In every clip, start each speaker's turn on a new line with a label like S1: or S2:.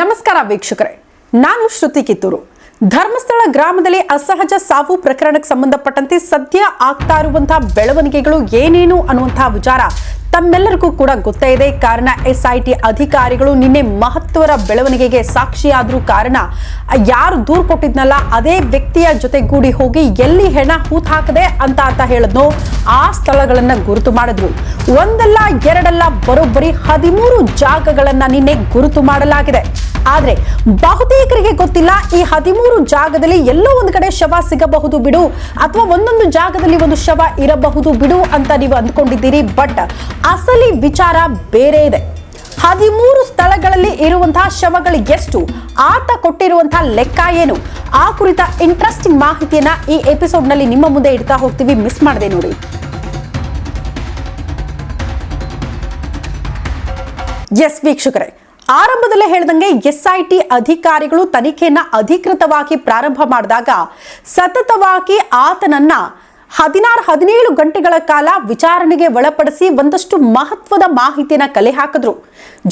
S1: ನಮಸ್ಕಾರ ವೀಕ್ಷಕರೇ. ನಾನು ಶ್ರುತಿ ಕಿತ್ತೂರು. ಧರ್ಮಸ್ಥಳ ಗ್ರಾಮದಲ್ಲಿ ಅಸಹಜ ಸಾವು ಪ್ರಕರಣಕ್ಕೆ ಸಂಬಂಧಪಟ್ಟಂತೆ ಸದ್ಯ ಆಗ್ತಾ ಇರುವಂತಹ ಬೆಳವಣಿಗೆಗಳು ಏನೇನು ಅನ್ನುವಂತಹ ವಿಚಾರ ತಮ್ಮೆಲ್ಲರಿಗೂ ಕೂಡ ಗೊತ್ತೇ ಇದೆ. ಕಾರಣ ಎಸ್ ಐ ಟಿ ಅಧಿಕಾರಿಗಳು ನಿನ್ನೆ ಮಹತ್ವರ ಬೆಳವಣಿಗೆಗೆ ಸಾಕ್ಷಿಯಾದರೂ ಕಾರಣ, ಯಾರು ದೂರು ಕೊಟ್ಟಿದ್ನಲ್ಲ, ಅದೇ ವ್ಯಕ್ತಿಯ ಜೊತೆಗೂಡಿ ಹೋಗಿ ಎಲ್ಲಿ ಹೆಣ ಹೂತ್ ಹಾಕದೆ ಅಂತ ಅಂತ ಹೇಳಿದ್ನೋ, ಆ ಸ್ಥಳಗಳನ್ನ ಗುರುತು ಮಾಡಿದ್ರು. ಒಂದಲ್ಲ, ಎರಡಲ್ಲ, ಬರೋಬ್ಬರಿ ಹದಿಮೂರು ಜಾಗಗಳನ್ನ ನಿನ್ನೆ ಗುರುತು ಮಾಡಲಾಗಿದೆ. ಆದ್ರೆ, ಬಹುತೇಕರಿಗೆ ಗೊತ್ತಿಲ್ಲ, ಈ ಹದಿಮೂರು ಜಾಗದಲ್ಲಿ ಎಲ್ಲೋ ಒಂದು ಕಡೆ ಶವ ಸಿಗಬಹುದು ಬಿಡು, ಅಥವಾ ಒಂದೊಂದು ಜಾಗದಲ್ಲಿ ಒಂದು ಶವ ಇರಬಹುದು ಬಿಡು ಅಂತ ನೀವು ಅಂದ್ಕೊಂಡಿದ್ದೀರಿ. ಬಟ್ ಅಸಲಿ ವಿಚಾರ ಬೇರೆ ಇದೆ. ಹದಿಮೂರು ಸ್ಥಳಗಳಲ್ಲಿ ಇರುವಂತಹ ಶವಗಳು ಎಷ್ಟು? ಆತ ಕೊಟ್ಟಿರುವಂತಹ ಲೆಕ್ಕ ಏನು? ಆ ಕುರಿತ ಇಂಟ್ರೆಸ್ಟಿಂಗ್ ಮಾಹಿತಿಯನ್ನ ಈ ಎಪಿಸೋಡ್ನಲ್ಲಿ ನಿಮ್ಮ ಮುಂದೆ ಇಡ್ತಾ ಹೋಗ್ತೀವಿ. ಮಿಸ್ ಮಾಡದೆ ನೋಡಿ. ಎಸ್ ವೀಕ್ಷಕರೇ. ಆರಂಭದಲ್ಲೇ ಹೇಳಿದಂಗೆ ಎಸ್ ಐ ಟಿ ಅಧಿಕಾರಿಗಳು ತನಿಖೆಯನ್ನ ಅಧಿಕೃತವಾಗಿ ಪ್ರಾರಂಭ ಮಾಡಿದಾಗ ಸತತವಾಗಿ ಆತನನ್ನ ಹದಿನಾರು ಹದಿನೇಳು ಗಂಟೆಗಳ ಕಾಲ ವಿಚಾರಣೆಗೆ ಒಳಪಡಿಸಿ ಒಂದಷ್ಟು ಮಹತ್ವದ ಮಾಹಿತಿಯನ್ನ ಕಲೆ ಹಾಕಿದ್ರು.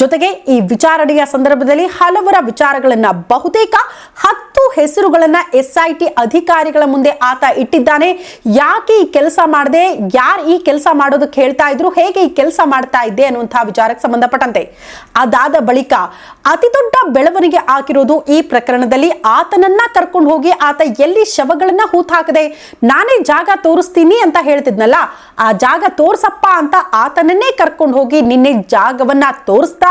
S1: ಜೊತೆಗೆ ಈ ವಿಚಾರಣೆಯ ಸಂದರ್ಭದಲ್ಲಿ ಹಲವರ ವಿಚಾರಗಳನ್ನ ಬಹುತೇಕ ಹತ್ತು ಹೆಸರುಗಳನ್ನ ಎಸ್ ಐ ಟಿ ಅಧಿಕಾರಿಗಳ ಮುಂದೆ ಆತ ಇಟ್ಟಿದ್ದಾನೆ. ಯಾಕೆ ಈ ಕೆಲಸ ಮಾಡದೆ? ಯಾರು ಈ ಕೆಲಸ ಮಾಡೋದಕ್ಕೆ ಹೇಳ್ತಾ ಇದ್ರು? ಹೇಗೆ ಈ ಕೆಲಸ ಮಾಡ್ತಾ ಇದ್ದೆ ಅನ್ನುವಂತಹ ವಿಚಾರಕ್ಕೆ ಸಂಬಂಧಪಟ್ಟಂತೆ. ಅದಾದ ಬಳಿಕ ಅತಿ ದೊಡ್ಡ ಬೆಳವಣಿಗೆ ಆಗಿರೋದು ಈ ಪ್ರಕರಣದಲ್ಲಿ ಆತನನ್ನ ಕರ್ಕೊಂಡು ಹೋಗಿ ಆತ ಎಲ್ಲಿ ಶವಗಳನ್ನ ಹೂತ್ ಹಾಕದೆ ನಾನೇ ಜಾಗ ತೋರಿಸ್ತೀನಿ ಅಂತ ಹೇಳ್ತಿದ್ನಲ್ಲ, ಆ ಜಾಗ ತೋರ್ಸಪ್ಪ ಅಂತ ಆತನನ್ನೇ ಕರ್ಕೊಂಡು ಹೋಗಿ ನಿನ್ನೆ ಜಾಗವನ್ನ ತೋರಿಸ್ತಾ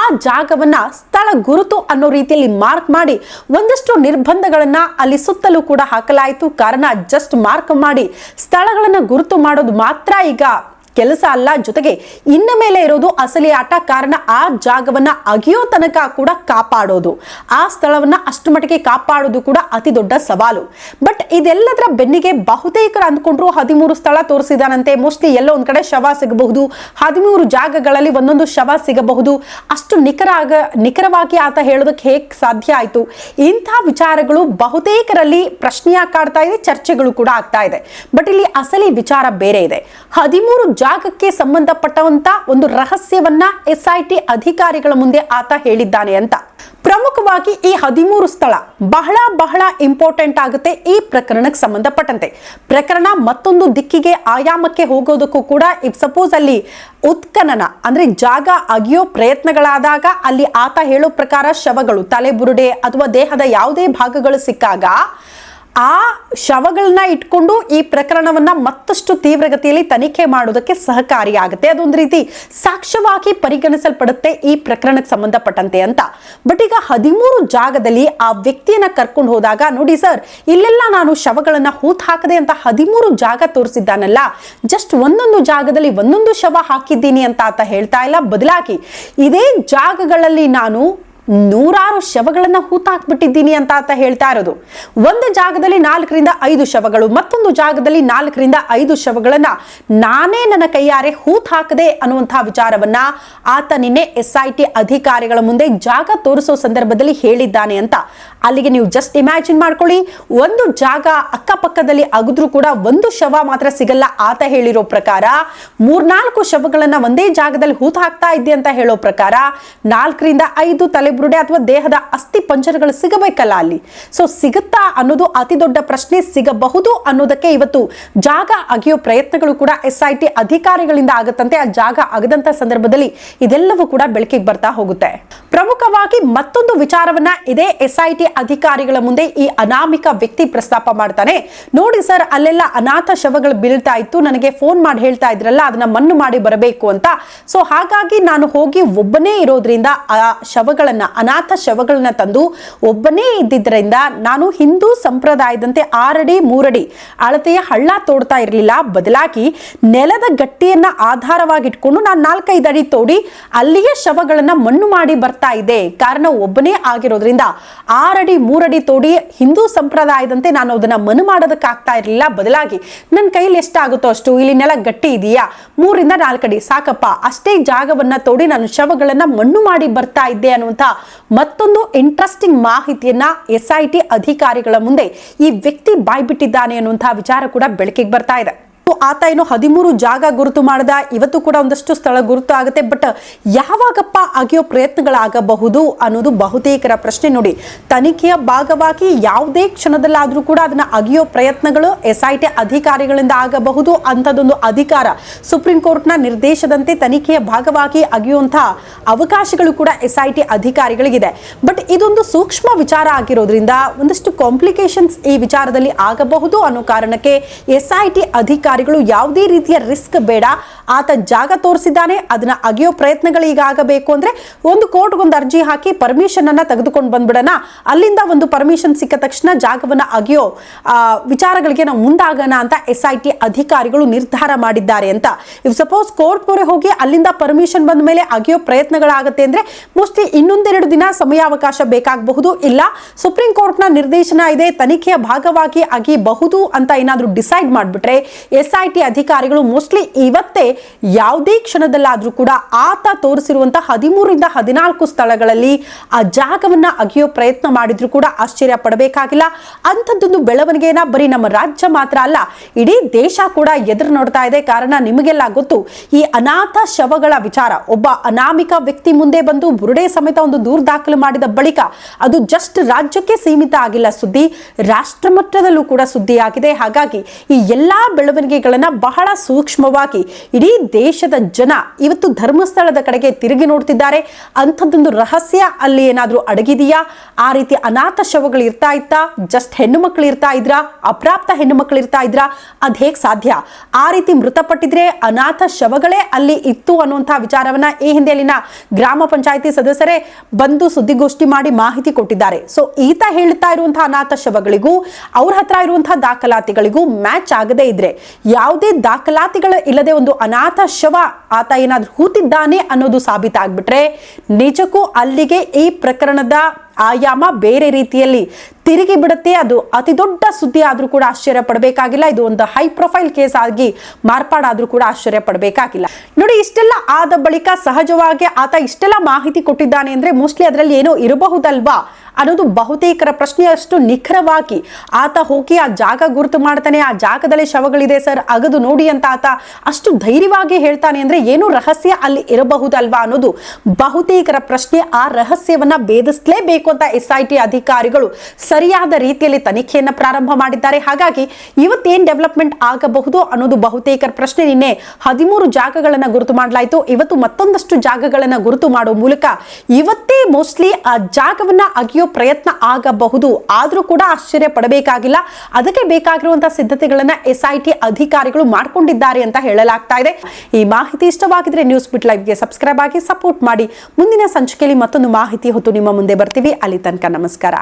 S1: ಆ ಜಾಗವನ್ನ ಸ್ಥಳ ಗುರುತು ಅನ್ನೋ ರೀತಿಯಲ್ಲಿ ಮಾರ್ಕ್ ಮಾಡಿ ಒಂದಷ್ಟು ನಿರ್ಬಂಧಗಳನ್ನ ಅಲ್ಲಿ ಸುತ್ತಲೂ ಕೂಡ ಹಾಕಲಾಯಿತು. ಕಾರಣ ಜಸ್ಟ್ ಮಾರ್ಕ್ ಮಾಡಿ ಸ್ಥಳಗಳನ್ನ ಗುರುತು ಮಾಡೋದು ಮಾತ್ರ ಈಗ ಕೆಲಸ ಅಲ್ಲ ಜೊತೆಗೆ ಇನ್ನ ಮೇಲೆ ಇರೋದು ಅಸಲಿ ಆಟ ಕಾರಣ ಆ ಜಾಗವನ್ನ ಅಗಿಯೋ ತನಕ ಕೂಡ ಕಾಪಾಡೋದು. ಆ ಸ್ಥಳವನ್ನ ಅಷ್ಟು ಮಟ್ಟಿಗೆ ಕಾಪಾಡೋದು ಕೂಡ ಅತಿ ದೊಡ್ಡ ಸವಾಲು. ಬಟ್ ಇದೆಲ್ಲದರ ಬೆನ್ನಿಗೆ ಬಹುತೇಕರು ಅಂದ್ಕೊಂಡ್ರು ಹದಿಮೂರು ಸ್ಥಳ ತೋರಿಸಿದಾನಂತೆ. ಮೋಸ್ಟ್ಲಿ ಎಲ್ಲೋ ಒಂದ್ ಕಡೆ ಶವ ಸಿಗಬಹುದು. ಹದಿಮೂರು ಜಾಗಗಳಲ್ಲಿ ಒಂದೊಂದು ಶವ ಸಿಗಬಹುದು. ಅಷ್ಟು ನಿಖರ ಆಗ, ನಿಖರವಾಗಿ ಆತ ಹೇಳೋದಕ್ಕೆ ಹೇಗೆ ಸಾಧ್ಯ ಆಯ್ತು? ಇಂಥ ವಿಚಾರಗಳು ಬಹುತೇಕರಲ್ಲಿ ಪ್ರಶ್ನೆಯಾಗಿ ಕಾಡ್ತಾ ಇದೆ, ಚರ್ಚೆಗಳು ಕೂಡ ಆಗ್ತಾ ಇದೆ. ಬಟ್ ಇಲ್ಲಿ ಅಸಲಿ ವಿಚಾರ ಬೇರೆ ಇದೆ. ಹದಿಮೂರು ಜಾಗಕ್ಕೆ ಸಂಬಂಧಪಟ್ಟಂತ ಒಂದು ರಹಸ್ಯವನ್ನ ಎಸ್ ಐ ಟಿ ಅಧಿಕಾರಿಗಳ ಮುಂದೆ ಆತ ಹೇಳಿದ್ದಾನೆ ಅಂತ. ಪ್ರಮುಖವಾಗಿ ಈ ಹದಿಮೂರು ಸ್ಥಳ ಬಹಳ ಬಹಳ ಇಂಪಾರ್ಟೆಂಟ್ ಆಗುತ್ತೆ ಈ ಪ್ರಕರಣಕ್ಕೆ ಸಂಬಂಧಪಟ್ಟಂತೆ. ಪ್ರಕರಣ ಮತ್ತೊಂದು ದಿಕ್ಕಿಗೆ ಆಯಾಮಕ್ಕೆ ಹೋಗೋದಕ್ಕೂ ಕೂಡ ಇಫ್ ಸಪೋಸ್ ಅಲ್ಲಿ ಉತ್ಖನನ ಅಂದ್ರೆ ಜಾಗ ಅಗಿಯೋ ಪ್ರಯತ್ನಗಳಾದಾಗ ಅಲ್ಲಿ ಆತ ಹೇಳೋ ಪ್ರಕಾರ ಶವಗಳು, ತಲೆಬುರುಡೆ ಅಥವಾ ದೇಹದ ಯಾವುದೇ ಭಾಗಗಳು ಸಿಕ್ಕಾಗ ಆ ಶವಗಳನ್ನ ಇಟ್ಕೊಂಡು ಈ ಪ್ರಕರಣವನ್ನ ಮತ್ತಷ್ಟು ತೀವ್ರಗತಿಯಲ್ಲಿ ತನಿಖೆ ಮಾಡೋದಕ್ಕೆ ಸಹಕಾರಿಯಾಗುತ್ತೆ. ಅದೊಂದು ರೀತಿ ಸಾಕ್ಷ್ಯವಾಗಿ ಪರಿಗಣಿಸಲ್ಪಡುತ್ತೆ ಈ ಪ್ರಕರಣಕ್ಕೆ ಸಂಬಂಧಪಟ್ಟಂತೆ ಅಂತ. ಬಟ್ ಈಗ ಹದಿಮೂರು ಜಾಗದಲ್ಲಿ ಆ ವ್ಯಕ್ತಿಯನ್ನ ಕರ್ಕೊಂಡು ಹೋದಾಗ, ನೋಡಿ ಸರ್, ಇಲ್ಲೆಲ್ಲ ನಾನು ಶವಗಳನ್ನ ಹೂತ್ ಹಾಕದೆ ಅಂತ ಹದಿಮೂರು ಜಾಗ ತೋರಿಸಿದ್ದಾನಲ್ಲ. ಜಸ್ಟ್ ಒಂದೊಂದು ಜಾಗದಲ್ಲಿ ಒಂದೊಂದು ಶವ ಹಾಕಿದ್ದೀನಿ ಅಂತ ಆತ ಹೇಳ್ತಾ ಇಲ್ಲ. ಬದಲಾಗಿ ಇದೇ ಜಾಗಗಳಲ್ಲಿ ನಾನು ನೂರಾರು ಶವಗಳನ್ನ ಹೂತಾಕ್ಬಿಟ್ಟಿದ್ದೀನಿ ಅಂತ ಅಂತ ಹೇಳ್ತಾ ಇರೋದು. ಒಂದು ಜಾಗದಲ್ಲಿ ನಾಲ್ಕರಿಂದ ಐದು ಶವಗಳು, ಮತ್ತೊಂದು ಜಾಗದಲ್ಲಿ ನಾಲ್ಕರಿಂದ ಐದು ಶವಗಳನ್ನ ನಾನೇ ನನ್ನ ಕೈಯಾರೆ ಹೂತ್ ಹಾಕದೆ ಅನ್ನುವಂತಹ ವಿಚಾರವನ್ನ ಆತ ನಿನ್ನೆ ಎಸ್ ಐ ಟಿ ಅಧಿಕಾರಿಗಳ ಮುಂದೆ ಜಾಗ ತೋರಿಸೋ ಸಂದರ್ಭದಲ್ಲಿ ಹೇಳಿದ್ದಾನೆ ಅಂತ. ಅಲ್ಲಿಗೆ ನೀವು ಜಸ್ಟ್ ಇಮ್ಯಾಜಿನ್ ಮಾಡ್ಕೊಳ್ಳಿ, ಒಂದು ಜಾಗ ಅಕ್ಕಪಕ್ಕದಲ್ಲಿ ಅಗದ್ರೂ ಕೂಡ ಒಂದು ಶವ ಮಾತ್ರ ಸಿಗಲ್ಲ ಆತ ಹೇಳಿರೋ ಪ್ರಕಾರ, ಮೂರ್ನಾಲ್ಕು ಶವಗಳನ್ನ ಒಂದೇ ಜಾಗದಲ್ಲಿ ಹೂತ್ ಹಾಕ್ತಾ ಇದ್ದೆ ಅಂತ ಹೇಳೋ ಪ್ರಕಾರ ನಾಲ್ಕರಿಂದ ಐದು ತಲೆಬುರುಡೆ ಅಥವಾ ದೇಹದ ಅಸ್ಥಿ ಪಂಜರಗಳು ಸಿಗಬೇಕಲ್ಲ ಅಲ್ಲಿ? ಸೊ ಸಿಗುತ್ತಾ ಅನ್ನೋದು ಅತಿ ದೊಡ್ಡ ಪ್ರಶ್ನೆ, ಸಿಗಬಹುದು ಅನ್ನೋದಕ್ಕೆ ಇವತ್ತು ಜಾಗ ಅಗೆಯೋ ಪ್ರಯತ್ನಗಳು ಕೂಡ ಎಸ್ ಐ ಟಿ ಅಧಿಕಾರಿಗಳಿಂದ ಆಗುತ್ತಂತೆ. ಆ ಜಾಗ ಆಗದಂತ ಸಂದರ್ಭದಲ್ಲಿ ಇದೆಲ್ಲವೂ ಕೂಡ ಬೆಳಕಿಗೆ ಬರ್ತಾ ಹೋಗುತ್ತೆ. ಪ್ರಮುಖವಾಗಿ ಮತ್ತೊಂದು ವಿಚಾರವನ್ನ ಇದೇ ಎಸ್ ಐ ಟಿ ಅಧಿಕಾರಿಗಳ ಮುಂದೆ ಈ ಅನಾಮಿಕ ವ್ಯಕ್ತಿ ಪ್ರಸ್ತಾಪ ಮಾಡ್ತಾನೆ. ನೋಡಿ ಸರ್, ಅಲ್ಲೆಲ್ಲ ಅನಾಥ ಶವಗಳು ಬೀಳ್ತಾ ಇತ್ತು. ನನಗೆ ಫೋನ್ ಮಾಡಿ ಹೇಳ್ತಾ ಇದ್ರಲ್ಲ, ಅದನ್ನ ಮಣ್ಣು ಮಾಡಿ ಬರಬೇಕು ಅಂತ. ಸೊ ಹಾಗಾಗಿ ನಾನು ಹೋಗಿ ಒಬ್ಬನೇ ಇರೋದ್ರಿಂದ ಆ ಶವಗಳನ್ನ ಅನಾಥ ಶವಗಳನ್ನ ತಂದು ಒಬ್ಬನೇ ಇದ್ದಿದ್ದರಿಂದ ನಾನು ಹಿಂದೂ ಸಂಪ್ರದಾಯದಂತೆ ಆರಡಿ, ಮೂರಡಿ ಅಳತೆಯ ಹಳ್ಳ ತೋಡ್ತಾ ಇರಲಿಲ್ಲ. ಬದಲಾಗಿ ನೆಲದ ಗಟ್ಟಿಯನ್ನ ಆಧಾರವಾಗಿಟ್ಕೊಂಡು ನಾನು ನಾಲ್ಕೈದು ಅಡಿ ತೋಡಿ ಅಲ್ಲಿಯೇ ಶವಗಳನ್ನ ಮಣ್ಣು ಮಾಡಿ ಬರ್ತಾ ಇದೆ ಕಾರಣ ಒಬ್ಬನೇ ಆಗಿರೋದ್ರಿಂದ ಆರಡಿ, ಮೂರಡಿ ತೋಡಿ ಹಿಂದೂ ಸಂಪ್ರದಾಯದಂತೆ ನಾನು ಅದನ್ನ ಮನು ಮಾಡೋದಕ್ಕಾಗ್ತಾ ಇರಲಿಲ್ಲ. ಬದಲಾಗಿ ನನ್ನ ಕೈಲಿ ಎಷ್ಟಾಗುತ್ತೋ ಅಷ್ಟು ಇಲ್ಲಿ ನೆಲ ಗಟ್ಟಿ ಇದೆಯಾ? ಮೂರಿಂದ ನಾಲ್ಕಡಿ. ಸಾಕಪ್ಪ, ಅಷ್ಟೇ ಜಾಗವನ್ನ ತೋಡಿ ನಾನು ಶವಗಳನ್ನ ಮಣ್ಣು ಮಾಡಿ ಬರ್ತಾ ಇದ್ದೆ ಅನ್ನುವಂತ ಮತ್ತೊಂದು ಇಂಟ್ರೆಸ್ಟಿಂಗ್ ಮಾಹಿತಿಯನ್ನ ಎಸ್ಐಟಿ ಅಧಿಕಾರಿಗಳ ಮುಂದೆ ಈ ವ್ಯಕ್ತಿ ಬಾಯ್ಬಿಟ್ಟಿದ್ದಾನೆ ಅನ್ನುವಂತಹ ವಿಚಾರ ಕೂಡ ಬೆಳಕಿಗೆ ಬರ್ತಾ ಇದೆ. ಆತ ಏನು ಹದಿಮೂರು ಜಾಗ ಗುರುತು ಮಾಡದ. ಇವತ್ತು ಕೂಡ ಒಂದಷ್ಟು ಸ್ಥಳ ಗುರುತು ಆಗುತ್ತೆ. ಬಟ್ ಯಾವಾಗಪ್ಪ ಅಗಿಯೋ ಪ್ರಯತ್ನಗಳಾಗಬಹುದು ಅನ್ನೋದು ಬಹುತೇಕರ ಪ್ರಶ್ನೆ ನೋಡಿ. ತನಿಖೆಯ ಭಾಗವಾಗಿ ಯಾವುದೇ ಕ್ಷಣದಲ್ಲಾದರೂ ಕೂಡ ಅದನ್ನ ಅಗಿಯೋ ಪ್ರಯತ್ನಗಳು ಎಸ್ ಐ ಟಿ ಅಧಿಕಾರಿಗಳಿಂದ ಆಗಬಹುದು ಅಂಥದ್ದೊಂದು ಅಧಿಕಾರ ಸುಪ್ರೀಂ ಕೋರ್ಟ್ನ ನಿರ್ದೇಶದಂತೆ ತನಿಖೆಯ ಭಾಗವಾಗಿ ಅಗಿಯುವಂತಹ ಅವಕಾಶಗಳು ಕೂಡ ಎಸ್ ಐ ಟಿ ಅಧಿಕಾರಿಗಳಿಗಿದೆ. ಬಟ್ ಇದೊಂದು ಸೂಕ್ಷ್ಮ ವಿಚಾರ ಆಗಿರೋದ್ರಿಂದ ಒಂದಷ್ಟು ಕಾಂಪ್ಲಿಕೇಶನ್ಸ್ ಈ ವಿಚಾರದಲ್ಲಿ ಆಗಬಹುದು ಅನ್ನೋ ಕಾರಣಕ್ಕೆ ಎಸ್ ಐ ಟಿ ಅಧಿಕಾರಿಗಳು ಯಾವುದೇ ರೀತಿಯ ರಿಸ್ಕ್ ಬೇಡ. ಆತ ಜಾಗ ತೋರಿಸಿದ್ದಾನೆ. ಅದನ್ನ ಅಗಿಯೋ ಪ್ರಯತ್ನಗಳು ಈಗ ಆಗಬೇಕು ಅಂದ್ರೆ ಒಂದು ಕೋರ್ಟ್ಗೊಂದು ಅರ್ಜಿ ಹಾಕಿ ಪರ್ಮಿಷನ್ ಅನ್ನ ತೆಗೆದುಕೊಂಡು ಬಂದ್ಬಿಡೋಣ. ಅಲ್ಲಿಂದ ಒಂದು ಪರ್ಮಿಷನ್ ಸಿಕ್ಕ ತಕ್ಷಣ ಜಾಗವನ್ನ ಅಗಿಯೋ ವಿಚಾರಗಳಿಗೆ ನಾವು ಮುಂದಾಗೋಣ ಅಂತ ಎಸ್ ಐ ಟಿ ಅಧಿಕಾರಿಗಳು ನಿರ್ಧಾರ ಮಾಡಿದ್ದಾರೆ ಅಂತ. ಇಫ್ ಸಪೋಸ್ ಕೋರ್ಟ್ ಮೊರೆ ಹೋಗಿ ಅಲ್ಲಿಂದ ಪರ್ಮಿಷನ್ ಬಂದ ಮೇಲೆ ಅಗೆಯೋ ಪ್ರಯತ್ನಗಳಾಗುತ್ತೆ ಅಂದ್ರೆ ಮೋಸ್ಟ್ಲಿ ಇನ್ನೊಂದೆರಡು ದಿನ ಸಮಯಾವಕಾಶ ಬೇಕಾಗಬಹುದು. ಇಲ್ಲ, ಸುಪ್ರೀಂ ಕೋರ್ಟ್ನ ನಿರ್ದೇಶನ ಇದೆ, ತನಿಖೆಯ ಭಾಗವಾಗಿ ಅಗಿಬಹುದು ಅಂತ ಏನಾದರೂ ಡಿಸೈಡ್ ಮಾಡಿಬಿಟ್ರೆ ಅಧಿಕಾರಿಗಳು ಮೋಸ್ಟ್ಲಿ ಇವತ್ತೇ ಯಾವುದೇ ಕ್ಷಣದಲ್ಲಾದರೂ ಕೂಡ ಆತ ತೋರಿಸಿರುವಂತಹ ಹದಿಮೂರಿಂದ ಹದಿನಾಲ್ಕು ಸ್ಥಳಗಳಲ್ಲಿ ಆ ಜಾಗವನ್ನ ಅಗಿಯೋ ಪ್ರಯತ್ನ ಮಾಡಿದ್ರು ಕೂಡ ಆಶ್ಚರ್ಯ ಪಡಬೇಕಾಗಿಲ್ಲ. ಅಂಥದ್ದೊಂದು ಬೆಳವಣಿಗೆನ ಬರೀ ನಮ್ಮ ರಾಜ್ಯ ಮಾತ್ರ ಅಲ್ಲ, ಇಡೀ ದೇಶ ಕೂಡ ಎದುರು ನೋಡ್ತಾ ಇದೆ. ಕಾರಣ ನಿಮಗೆಲ್ಲ ಗೊತ್ತು, ಈ ಅನಾಥ ಶವಗಳ ವಿಚಾರ. ಒಬ್ಬ ಅನಾಮಿಕ ವ್ಯಕ್ತಿ ಮುಂದೆ ಬಂದು ಬುರುಡೆ ಸಮೇತ ಒಂದು ದೂರು ದಾಖಲು ಮಾಡಿದ ಬಳಿಕ ಅದು ಜಸ್ಟ್ ರಾಜ್ಯಕ್ಕೆ ಸೀಮಿತ ಆಗಿಲ್ಲ ಸುದ್ದಿ ರಾಷ್ಟ್ರ ಮಟ್ಟದಲ್ಲೂ ಕೂಡ ಸುದ್ದಿಯಾಗಿದೆ. ಹಾಗಾಗಿ ಈ ಎಲ್ಲಾ ಬೆಳವಣಿಗೆಗಳನ್ನ ಬಹಳ ಸೂಕ್ಷ್ಮವಾಗಿ ಇಡೀ ದೇಶದ ಜನ ಇವತ್ತು ಧರ್ಮಸ್ಥಳದ ಕಡೆಗೆ ತಿರುಗಿ ನೋಡ್ತಿದ್ದಾರೆ. ಅಂಥದ್ದೊಂದು ರಹಸ್ಯ ಅಲ್ಲಿ ಏನಾದರೂ ಅಡಗಿದೆಯಾ? ಆ ರೀತಿ ಅನಾಥ ಶವಗಳು ಇರ್ತಾ ಇತ್ತಾ? ಜಸ್ಟ್ ಹೆಣ್ಣು ಮಕ್ಕಳು ಇರ್ತಾ ಇದ್ರಾ? ಅಪ್ರಾಪ್ತ ಹೆಣ್ಣು ಮಕ್ಕಳು ಇರ್ತಾ ಇದ್ರಾ? ಅದ್ ಹೇಗೆ ಸಾಧ್ಯ? ಆ ರೀತಿ ಮೃತಪಟ್ಟಿದ್ರೆ ಅನಾಥ ಶವಗಳೇ ಅಲ್ಲಿ ಇತ್ತು ಅನ್ನುವಂತಹ ವಿಚಾರವನ್ನ ಈ ಹಿಂದೆ ಅಲ್ಲಿನ ಗ್ರಾಮ ಪಂಚಾಯತಿ ಸದಸ್ಯರೇ ಬಂದು ಸುದ್ದಿಗೋಷ್ಠಿ ಮಾಡಿ ಮಾಹಿತಿ ಕೊಟ್ಟಿದ್ದಾರೆ. ಸೊ ಈತ ಹೇಳ್ತಾ ಇರುವಂತಹ ಅನಾಥ ಶವಗಳಿಗೂ, ಅವ್ರ ಹತ್ರ ಇರುವಂತಹ ದಾಖಲಾತಿಗಳಿಗೂ ಮ್ಯಾಚ್ ಆಗದೇ ಇದ್ರೆ ಯಾವುದೇ ದಾಖಲಾತಿಗಳು ಇಲ್ಲದೆ ಒಂದು ಅನಾಥ ಶವ ಆತ ಏನಾದರೂ ಹೂತಿದ್ದಾನೆ ಅನ್ನೋದು ಸಾಬೀತಾಗ್ಬಿಟ್ರೆ ನಿಜಕ್ಕೂ ಅಲ್ಲಿಗೆ ಈ ಪ್ರಕರಣದ ಆಯಾಮ ಬೇರೆ ರೀತಿಯಲ್ಲಿ ತಿರುಗಿ ಬಿಡುತ್ತೆ. ಅದು ಅತಿ ದೊಡ್ಡ ಸುದ್ದಿ ಆದ್ರೂ ಕೂಡ ಆಶ್ಚರ್ಯ ಪಡಬೇಕಾಗಿಲ್ಲ. ಇದು ಒಂದು ಹೈ ಪ್ರೊಫೈಲ್ ಕೇಸ್ ಆಗಿ ಮಾರ್ಪಾಡಾದ್ರೂ ಕೂಡ ಆಶ್ಚರ್ಯ ಪಡಬೇಕಾಗಿಲ್ಲ. ನೋಡಿ, ಇಷ್ಟೆಲ್ಲ ಆದ ಬಳಿಕ ಸಹಜವಾಗಿ ಆತ ಇಷ್ಟೆಲ್ಲ ಮಾಹಿತಿ ಕೊಟ್ಟಿದ್ದಾನೆ ಅಂದ್ರೆ ಮೋಸ್ಟ್ಲಿ ಅದರಲ್ಲಿ ಏನೋ ಇರಬಹುದಲ್ವಾ ಅನ್ನೋದು ಬಹುತೇಕರ ಪ್ರಶ್ನೆಯಷ್ಟು ನಿಖರವಾಗಿ ಆತ ಹೋಗಿ ಆ ಜಾಗ ಗುರುತು ಮಾಡ್ತಾನೆ. ಆ ಜಾಗದಲ್ಲಿ ಶವಗಳಿದೆ ಸರ್, ಅಗದು ನೋಡಿ ಅಂತ ಆತ ಅಷ್ಟು ಧೈರ್ಯವಾಗಿ ಹೇಳ್ತಾನೆ ಅಂದ್ರೆ ಏನು ರಹಸ್ಯ ಅಲ್ಲಿ ಇರಬಹುದಲ್ವಾ ಅನ್ನೋದು ಬಹುತೇಕರ ಪ್ರಶ್ನೆ. ಆ ರಹಸ್ಯವನ್ನ ಭೇದಿಸಲೇಬೇಕು ಅಂತ ಎಸ್ ಐ ಟಿ ಅಧಿಕಾರಿಗಳು ಸರಿಯಾದ ರೀತಿಯಲ್ಲಿ ತನಿಖೆಯನ್ನು ಪ್ರಾರಂಭ ಮಾಡಿದ್ದಾರೆ. ಹಾಗಾಗಿ ಇವತ್ತೇನ್ ಡೆವಲಪ್ಮೆಂಟ್ ಆಗಬಹುದು ಅನ್ನೋದು ಬಹುತೇಕರ ಪ್ರಶ್ನೆ ನಿನ್ನೆ ಹದಿಮೂರು ಜಾಗಗಳನ್ನು ಗುರುತು ಮಾಡಲಾಯಿತು. ಇವತ್ತು ಮತ್ತೊಂದಷ್ಟು ಜಾಗಗಳನ್ನು ಗುರುತು ಮಾಡೋ ಮೂಲಕ ಇವತ್ತೇ ಮೋಸ್ಟ್ಲಿ ಆ ಜಾಗವನ್ನ ಅಗಿಯೋ ಪ್ರಯತ್ನ ಆಗಬಹುದು. ಆದರೂ ಕೂಡ ಆಶ್ಚರ್ಯ ಪಡಬೇಕಾಗಿಲ್ಲ. ಅದಕ್ಕೆ ಬೇಕಾಗಿರುವಂತಹ ಸಿದ್ಧತೆಗಳನ್ನು ಎಸ್ ಐ ಟಿ ಅಧಿಕಾರಿಗಳು ಮಾಡ್ಕೊಂಡಿದ್ದಾರೆ ಅಂತ ಹೇಳಲಾಗ್ತಾ ಇದೆ. ಈ ಮಾಹಿತಿ ಇಷ್ಟವಾಗಿದ್ರೆ ನ್ಯೂಸ್ ಬಿಟ್ ಲೈವ್ಗೆ ಸಬ್ಸ್ಕ್ರೈಬ್ ಆಗಿ ಸಪೋರ್ಟ್ ಮಾಡಿ. ಮುಂದಿನ ಸಂಚಿಕೆಯಲ್ಲಿ ಮತ್ತೊಂದು ಮಾಹಿತಿ ಹೊತ್ತು ನಿಮ್ಮ ಮುಂದೆ ಬರ್ತೀವಿ. ಅಲ್ಲಿ ತನಕ ನಮಸ್ಕಾರ.